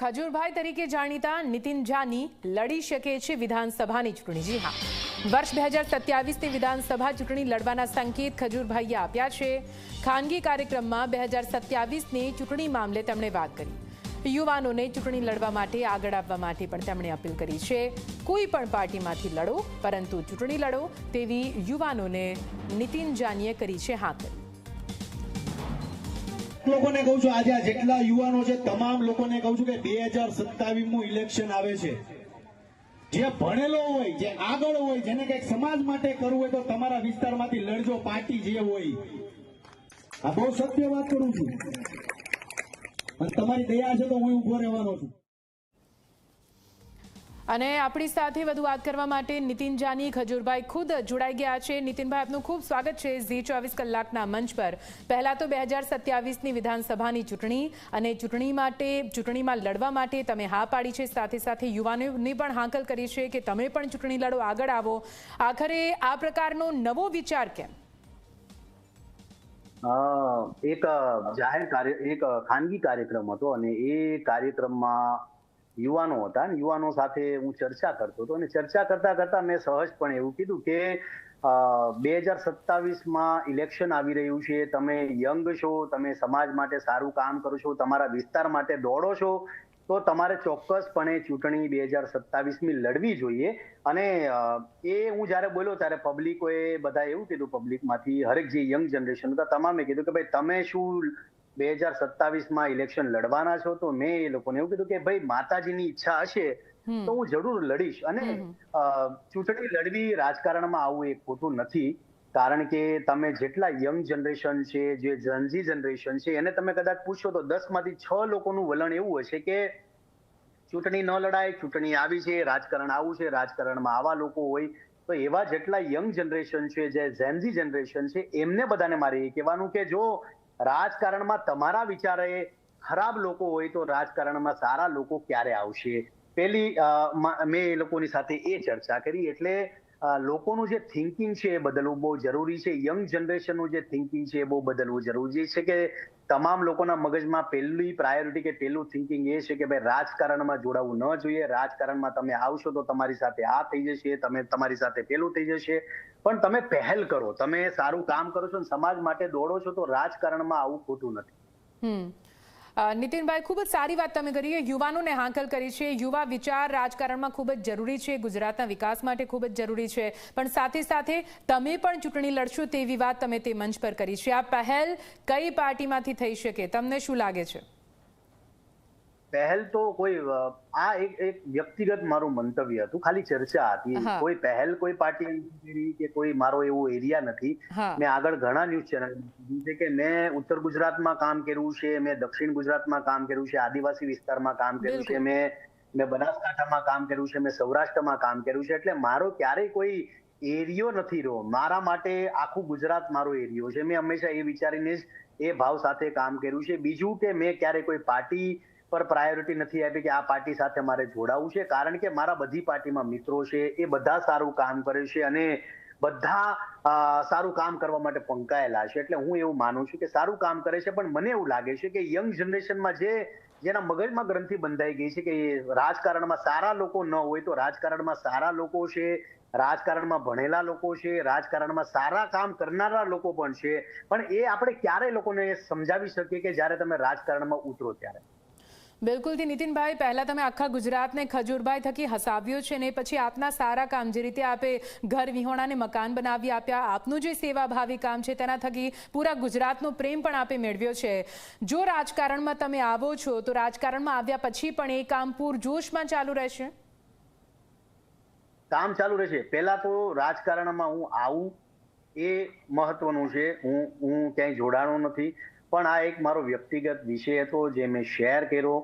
ખજૂરભાઈ તરીકે જાણીતા નીતિન જાની લડી શકે છે વિધાનસભાની ચૂંટણી. જી હા. વર્ષ બે હજાર સત્યાવીસની વિધાનસભા ચૂંટણી લડવાના સંકેત ખજૂરભાઈએ આપ્યા છે. ખાનગી કાર્યક્રમમાં બે હજાર સત્યાવીસની ચૂંટણી મામલે તેમણે વાત કરી. યુવાનોને ચૂંટણી લડવા માટે આગળ આવવા માટે પણ તેમણે અપીલ કરી છે. કોઈ પણ પાર્ટીમાંથી લડો, પરંતુ ચૂંટણી લડો તેવી યુવાનોને નીતિન જાનીએ કરી છે હાકલ. લોકોને કહું છું, આજે જેટલા યુવાનો છે, તમામ લોકોને કહું છું કે બે હજાર સત્તાવીસનું ઇલેક્શન આવે છે. જે ભણેલો હોય, જે આગળ હોય, જેને કંઈક સમાજ માટે કરવું હોય તો તમારા વિસ્તારમાંથી લડજો, પાર્ટી જે હોય. આ બહુ સત્ય વાત કરું છું. અને તમારી દયા છે તો હું ઊભો રહેવાનો છું. અને આપણી સાથે વધુ વાત કરવા માટે નીતિન જાની, ખજૂરભાઈ ખુદ જોડાઈ ગયા છે. નીતિનભાઈ આપનું ખૂબ સ્વાગત છે ઝી ચોવીસ કલાકના મંચ પર. પહેલા તો બે હજાર સત્યાવીસની વિધાનસભાની ચૂંટણી અને ચૂંટણી માટે, ચૂંટણીમાં લડવા માટે તમે હા પાડી છે. સાથે સાથે યુવાનોની પણ હાંકલ કરી છે કે તમે પણ ચૂંટણી લડો, આગળ આવો. આખરે આ પ્રકારનો નવો વિચાર કેમ? એક જાહેર કાર્ય, એક ખાનગી કાર્યક્રમ હતો અને એ કાર્યક્રમમાં યુવાનો હતા અને યુવાનો સાથે હું ચર્ચા કરતો હતો અને ચર્ચા કરતા કરતા મેં સહજપણે એવું કીધું કે બે હજાર સત્તાવીસમાં ઇલેક્શન આવી રહ્યું છે, તમે યંગ છો, તમે સમાજ માટે સારું કામ કરો છો, તમારા વિસ્તાર માટે દોડો છો, તો તમારે ચોક્કસપણે ચૂંટણી બે હજાર સત્તાવીસની લડવી જોઈએ. અને એ હું જ્યારે બોલ્યો ત્યારે પબ્લિકોએ બધા એવું કીધું પબ્લિકમાંથી હરેક જે યંગ જનરેશન હતા, તમામે કીધું કે ભાઈ તમે શું બે હજાર સત્તાવીસમાં ઇલેક્શન લડવાના છો તો મેં એ લોકોને એવું કીધું કે ભાઈ માતાજીની ઈચ્છા હશે તો હું જરૂર લડીશ. અને ચૂંટણી લડવી રાજકારણમાં આવું એ ખોટું નથી કારણ કે તમે જેટલા યંગ જનરેશન છે જે જનજી જનરેશન છે એને તમે કદાચ પૂછો તો દસમાંથી છ લોકોનું વલણ એવું હશે કે ચૂંટણી ન લડાય ચૂંટણી આવી છે રાજકારણ આવું છે રાજકારણમાં આવા લોકો હોય તો એવા જેટલા યંગ જનરેશન છે જે ઝેનઝી જનરેશન છે એમને બધાને મારે એ કહેવાનું કે જો રાજકારણમાં તમારા વિચારે ખરાબ લોકો હોય તો રાજકારણમાં સારા લોકો ક્યારે આવશે? પેલી મેં એ લોકોની સાથે એ ચર્ચા કરી એટલે લોકોનું જે થિંકિંગ છે એ બદલવું બહુ જરૂરી છે. યંગ જનરેશનનું જે થિંકિંગ છે એ બહુ બદલવું જરૂરી છે કે તમામ લોકોના મગજમાં પહેલી પ્રાયોરિટી કે પહેલું થિંકિંગ એ છે કે ભાઈ રાજકારણમાં જોડાવું ન જોઈએ. રાજકારણમાં તમે આવશો તો તમારી સાથે આ થઈ જશે, તમે તમારી સાથે પેલું થઈ જશે. પણ તમે પહેલ કરો, તમે સારું કામ કરો છો સમાજ માટે દોડો છો તો રાજકારણમાં આવું ખોટું નથી. નીતિનભાઈ, ખૂબ જ સારી વાત તમે કરી. યુવાનોને હાંકલ કરી છે. યુવા વિચાર રાજકારણમાં ખૂબ જ જરૂરી છે. ગુજરાતના વિકાસ માટે ખૂબ જ જરૂરી છે. પણ સાથે સાથે તમે પણ ચૂંટણી લડશો તેવી વાત તમે તે મંચ પર કરી છે. આ પહેલ કઈ પાર્ટીમાંથી થઈ શકે? તમને શું લાગે છે? પહેલ તો કોઈ આ એક એક વ્યક્તિગત મારું મંતવ્ય હતું. ખાલી ચર્ચા હતી. કોઈ પહેલ કોઈ પાર્ટી કે કોઈ મારો એવો એરિયા નથી. મેં આગળ ઘણા ન્યૂઝ ચેનલ છે કે મેં ઉત્તર ગુજરાતમાં કામ કર્યું છે મેં દક્ષિણ ગુજરાતમાં કામ કર્યું છે આદિવાસી વિસ્તારમાં કામ કર્યું છે મેં મેં બનાસકાંઠામાં કામ કર્યું છે મેં સૌરાષ્ટ્રમાં કામ કર્યું છે. એટલે મારો ક્યારેય કોઈ એરિયો નથી રહ્યો. મારા માટે આખું ગુજરાત મારો એરિયો છે. મેં હંમેશા એ વિચારીને જ એ ભાવ સાથે કામ કર્યું છે. બીજું કે મેં ક્યારેય કોઈ પાર્ટી પર પ્રાયોરિટી નથી આપી કે આ પાર્ટી સાથે મારે જોડાવું છે. કારણ કે મારા બધી પાર્ટીમાં મિત્રો છે, એ બધા સારું કામ કરે છે અને બધા સારું કામ કરવા માટે પંકાયેલા છે. એટલે હું એવું માનું છું કે સારું કામ કરે છે, પણ મને એવું લાગે છે કે યંગ જનરેશનમાં જે, જેના મગજમાં ગ્રંથિ બંધાઈ ગઈ છે કે રાજકારણમાં સારા લોકો ન હોય તો રાજકારણમાં સારા લોકો છે, રાજકારણમાં ભણેલા લોકો છે, રાજકારણમાં સારા કામ કરનારા લોકો પણ છે. પણ એ આપણે ક્યારે લોકોને સમજાવી શકીએ કે જ્યારે તમે રાજકારણમાં ઉતરો ત્યારે. બિલકુલથી નીતિનભાઈ, પહેલા તમે આખા ગુજરાતને ખજૂરભાઈ થકી હસાવ્યો છે ને પછી આપના સારા કામ જે રીતે આપે ઘર વિહોણાને મકાન બનાવી આપ્યા, આપનું જે સેવાભાવી કામ છે તેના થકી પૂરા ગુજરાતનો પ્રેમ પણ આપે મેળવ્યો છે. જો રાજકારણમાં તમે આવો છો, તો રાજકારણમાં આવ્યા પછી પણ એ કામ પૂરજોશમાં ચાલુ રહેશે? કામ ચાલુ રહેશે. પહેલા તો રાજકારણમાં હું આવું એ મહત્વનું છે. હું હું ક્યાંય જોડાણો નથી. પણ આ એક મારો વ્યક્તિગત વિષય હતો જે મેં શેર કર્યો.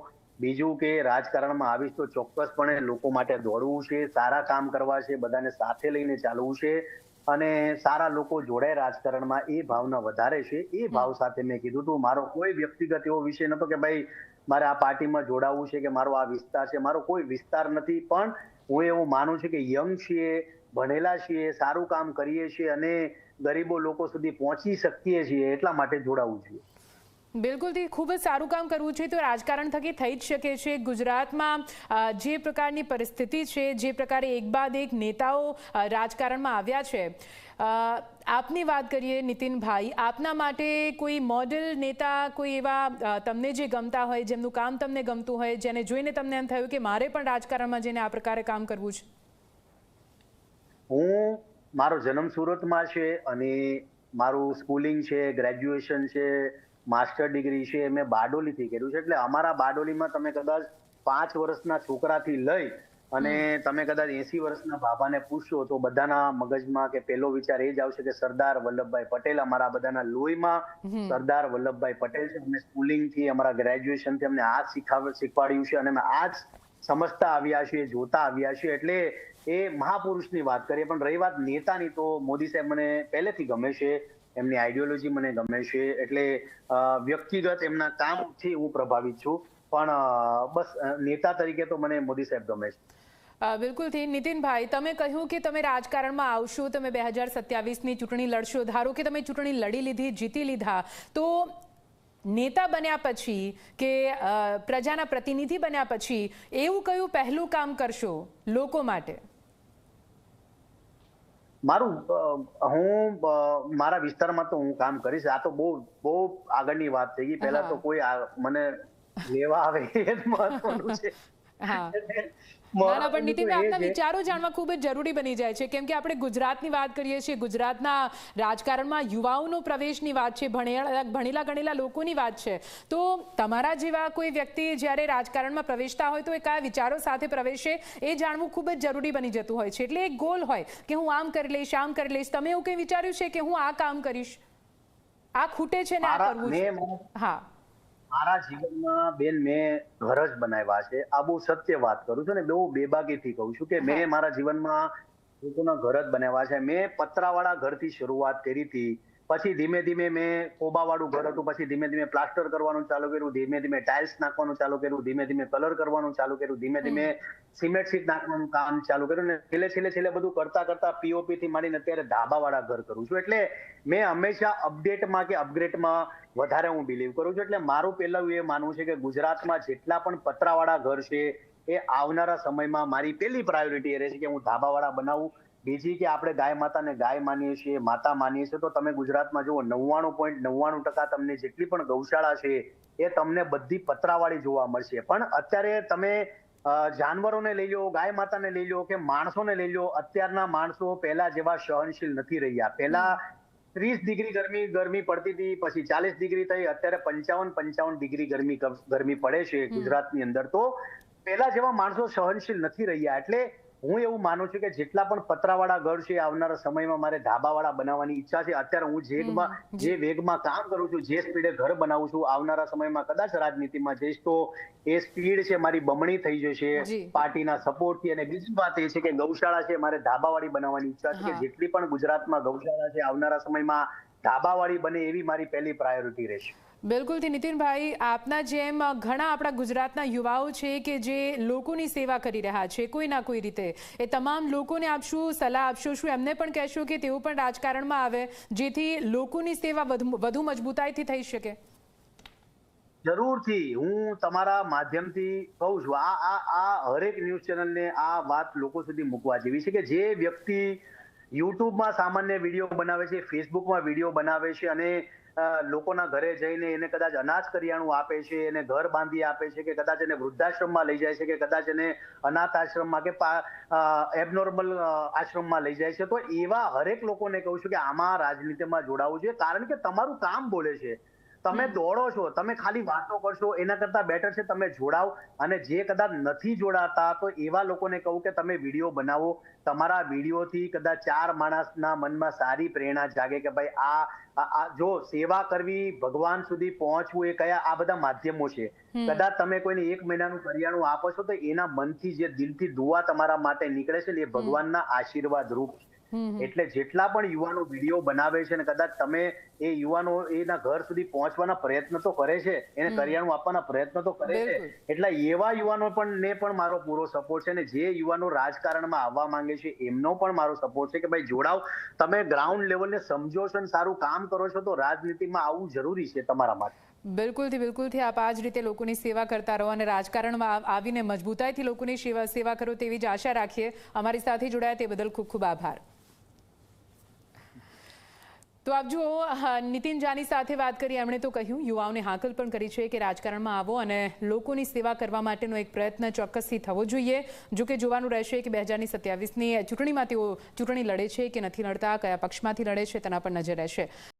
બીજું કે રાજકારણમાં આવીશ તો ચોક્કસપણે લોકો માટે દોડવું છે સારા કામ કરવા છે બધાને સાથે લઈને ચાલવું છે અને સારા લોકો જોડાય રાજકારણમાં એ ભાવના વધારે છે. એ ભાવ સાથે મેં કીધું હતું મારો કોઈ વ્યક્તિગત એવો વિષય નતો કે ભાઈ મારે આ પાર્ટીમાં જોડાવવું છે કે મારો આ વિસ્તાર છે મારો કોઈ વિસ્તાર નથી. પણ હું એવું માનું છું કે યંગ છીએ ભણેલા છીએ સારું કામ કરીએ છીએ અને ગરીબો લોકો સુધી પહોંચી શકીએ છીએ એટલા માટે જોડાવું જોઈએ. બિલકુલથી ખૂબ જ સારું કામ કરવું છે. તો રાજકારણ થકી થઈ જ શકે છે. ગુજરાતમાં જે પ્રકારની પરિસ્થિતિ છે, જે પ્રકારે એક બાદ એક નેતાઓ રાજકારણમાં આવ્યા છે. આપની વાત કરીએ, નીતિનભાઈ, આપના માટે કોઈ મોડેલ નેતા, કોઈ એવા તમને જે ગમતા હોય, જેમનું કામ તમને ગમતું હોય, જેને જોઈને તમને એમ થયું કે મારે પણ રાજકારણમાં જઈને આ પ્રકારે કામ કરવું છે? હું મારો જન્મ સુરતમાં છે અને મારું સ્કૂલિંગ છે, ગ્રેજ્યુએશન છે માસ્ટર ડિગ્રી છે મેં બારડોલીથી કર્યું છે. એટલે અમારા બારડોલીમાં તમે કદાચ પાંચ વર્ષના છોકરાથી લઈ અને તમે કદાચ એસી વર્ષના બાબાને પૂછશો તો બધાના મગજમાં કે પહેલો વિચાર એ જ આવશે કે સરદાર વલ્લભભાઈ પટેલ અમારા બધાના લોહીમાં સરદાર વલ્લભભાઈ પટેલ છે. અમે સ્કૂલિંગથી અમારા ગ્રેજ્યુએશનથી અમને આ શીખાવ શીખવાડ્યું છે અને અમે આ જ સમજતા આવ્યા છીએ જોતા આવ્યા છીએ. એટલે એ મહાપુરુષની વાત કરીએ પણ રહી વાત નેતાની તો મોદી સાહેબ મને પહેલેથી ગમે છે. એમની આઈડિયોલોજી મને ગમે છે. એટલે વ્યક્તિગત એમના કામથી હું પ્રભાવિત છું. પણ બસ નેતા તરીકે તો મને મોદી સાહેબ ગમે છે. બિલકુલથી નીતિનભાઈ, તમે કહ્યું કે તમે રાજકારણમાં આવશો, તમે બે હજાર સત્યાવીસની ચૂંટણી લડશો. ધારો કે તમે ચૂંટણી લડી લીધી, જીતી લીધા, તો નેતા બન્યા પછી કે પ્રજાના પ્રતિનિધિ બન્યા પછી એવું કયું પહેલું કામ કરશો લોકો માટે? મારું હું મારા વિસ્તારમાં તો હું કામ કરીશ. આ તો બહુ બહુ આગળની વાત થઈ ગઈ પહેલા તો કોઈ મને લેવા આવે એ મહત્વનું છે. ના પણ એ આપના વિચારો જાણવા ખૂબ જ જરૂરી બની જાય છે. કેમ કે આપણે ગુજરાતની વાત કરીએ છીએ ગુજરાતના રાજકારણમાં યુવાઓનો પ્રવેશની વાત છે ભણેલા ભણેલા ગણેલા લોકોની વાત છે. તો તમારા જેવા કોઈ વ્યક્તિ જ્યારે રાજકારણમાં પ્રવેશતા હોય તો એ કયા વિચારો સાથે પ્રવેશે એ જાણવું ખૂબ જ જરૂરી બની જતું હોય છે. એટલે એક ગોલ હોય કે હું આમ કરી લઈશ આમ કરી લઈશ. તમે એવું કંઈ વિચાર્યું છે કે હું આ કામ કરીશ? આ ખૂટે છે ને આ કરવું છે? હા. મારા જીવનમાં બેન મેં ઘર જ બનાવ્યા છે. આ બહુ સત્ય વાત કરું છું ને બહુ બેબાગીથી કહું છું કે મેં મારા જીવનમાં લોકોના ઘર જ બનાવ્યા છે. મેં પતરાવાળા ઘરથી શરૂઆત કરી હતી. પછી ધીમે ધીમે મેં કોબાવાળું ઘર હતું પછી ધીમે ધીમે પ્લાસ્ટર કરવાનું ચાલુ કર્યું ધીમે ધીમે ટાઇલ્સ નાખવાનું ચાલુ કર્યું ધીમે ધીમે કલર કરવાનું ચાલુ કર્યું ધીમે ધીમે સિમેન્ટ સીટ નાખવાનું કામ ચાલુ કર્યું ને છેલ્લે છેલ્લે છેલ્લે બધું કરતા કરતા પીઓપી થી માંડીને અત્યારે ધાબાવાળા ઘર કરું છું. એટલે મેં હંમેશા અપડેટમાં કે અપગ્રેડમાં વધારે હું બિલીવ કરું છું. એટલે મારું પહેલું એ માનવું છે કે ગુજરાતમાં જેટલા પણ પતરાવાળા ઘર છે એ આવનારા સમયમાં મારી પહેલી પ્રાયોરિટી એ રહેશે કે હું ધાબાવાળા બનાવું બીજી કે આપણે ગાય માતાને ગાય માનીએ છીએ માતા માનીએ છીએ તો તમે ગુજરાતમાં જુઓ નવ્વાણું પોઈન્ટ નવ્વાણું ટકા તમને જેટલી પણ ગૌશાળા છે એ તમને બધી પતરાવાળી જોવા મળશે. પણ અત્યારે તમે જાનવરોને લઈ લો ગાય માતાને લઈ લો કે માણસોને લઈ લો અત્યારના માણસો પહેલા જેવા સહનશીલ નથી રહ્યા. પહેલા ત્રીસ ડિગ્રી ગરમી ગરમી પડતી હતી પછી ચાલીસ ડિગ્રી થઈ અત્યારે પંચાવન પંચાવન ડિગ્રી ગરમી ગરમી પડે છે ગુજરાતની અંદર. તો પહેલા જેવા માણસો સહનશીલ નથી રહ્યા. એટલે હું એવું માનું છું કે જેટલા પણ પતરાવાળા ઘર છે આવનારા સમયમાં મારે ધાબાવાળા બનાવવાની ઈચ્છા છે. અત્યારે હું જેગમાં જે. વેગમાં કામ કરું છું જે સ્પીડે ઘર બનાવું છું આવનારા સમયમાં કદાચ રાજનીતિમાં જઈશ તો એ સ્પીડ છે મારી બમણી થઈ જશે. પાર્ટીના સપોર્ટથી અને બીજી વાત એ છે કે ગૌશાળા છે મારે ધાબાવાળી બનાવવાની ઈચ્છા છે કે જેટલી પણ ગુજરાતમાં ગૌશાળા છે આવનારા સમયમાં ધાબાવાળી બને એવી મારી પહેલી પ્રાયોરિટી રહેશે. બિલકુલથી નીતિનભાઈ, આપના જેમ ઘણા આપણા ગુજરાતના યુવાઓ છે કે જે લોકોની સેવા કરી રહ્યા છે, કોઈ ના કોઈ રીતે. એ તમામ લોકોને આપશું, સલાહ આપશો, શું એમને પણ કહેશો કે તેઓ પણ રાજકારણમાં આવે, જેથી લોકોની સેવા વધુ મજબૂતાઈથી થઈ શકે? જરૂરથી. હું તમારા માધ્યમથી કહું છું, આ આ આ હરેક ન્યૂઝ ચેનલને આ વાત લોકો સુધી મૂકવા જેવી છે કે જે વ્યક્તિ યુટ્યુબમાં સામાન્ય વીડિયો બનાવે છે, ફેસબુકમાં વીડિયો બનાવે છે અને લોકોના ઘરે જઈને એને કદાચ અનાજ કરિયાણું આપે છે, એને ઘર બાંધી આપે છે કે કદાચ એને વૃદ્ધાશ્રમમાં લઈ જાય છે કે કદાચ એને અનાથ આશ્રમમાં કે એબનોર્મલ આશ્રમમાં લઈ જાય છે. તો એવા હરેક લોકોને કહું છું કે આમાં રાજનીતિમાં જોડાવું જોઈએ. કારણ કે તમારું કામ બોલે છે. તમે દોડો છો તમે ખાલી વાતો કરશો એના કરતા બેટર છે તમે જોડાવ અને જે કદાચ નથી જોડાતા તો એવા લોકોને કહું કે તમે વીડિયો બનાવો. તમારા વિડીયોથી કદાચ ચાર માણસના મનમાં સારી પ્રેરણા જાગે કે ભાઈ આ જો સેવા કરવી ભગવાન સુધી પહોંચવું એ કયા આ બધા માધ્યમો છે. કદાચ તમે કોઈને એક મહિનાનું કરિયાણું આપો છો તો એના મનથી જે દિલથી દુઆ તમારા માટે નીકળે છે ને એ ભગવાનના આશીર્વાદ રૂપ છે એટલે જેટલા પણ યુવાનો વીડિયો બનાવે છે ને કદાચ તમે એ યુવાનો એના ઘર સુધી પહોંચવાના પ્રયત્ન તો કરે છે એને કરિયાણું આપવાના પ્રયત્ન તો કરે છે. એટલે એવા યુવાનો પણ ને પણ મારો પૂરો સપોર્ટ છે ને જે યુવાનો રાજકારણમાં આવવા માંગે છે એમનો પણ મારો સપોર્ટ છે કે ભાઈ જોડાવ તમે ગ્રાઉન્ડ લેવલને સમજો છો ને સારું કામ કરો છો તો રાજનીતિમાં આવવું જરૂરી છે તમારા માટે. બિલકુલથી બિલકુલથી આપ આ જ રીતે લોકોની સેવા કરતા રહો અને રાજકારણમાં આવ- આવીને મજબૂતાઈથી લોકોની સેવા સેવા કરો તેવી જ આશા રાખીએ. અમારી સાથે જોડાયા તે બદલ ખૂબ ખૂબ આભાર. તો આપ જુઓ નીતિન જાની સાથે વાત કરી, એમણે તો કહ્યું, યુવાઓને હાકલ પણ કરી છે કે રાજકારણમાં આવો અને લોકોની સેવા કરવા માટેનો એક પ્રયત્ન ચોક્કસથી થવો જોઈએ. જો કે જોવાનું રહેશે કે બે હજારની સત્યાવીસની ચૂંટણીમાં તેઓ ચૂંટણી લડે છે કે નથી લડતા, કયા પક્ષમાંથી લડે છે તેના પર નજર રહેશે.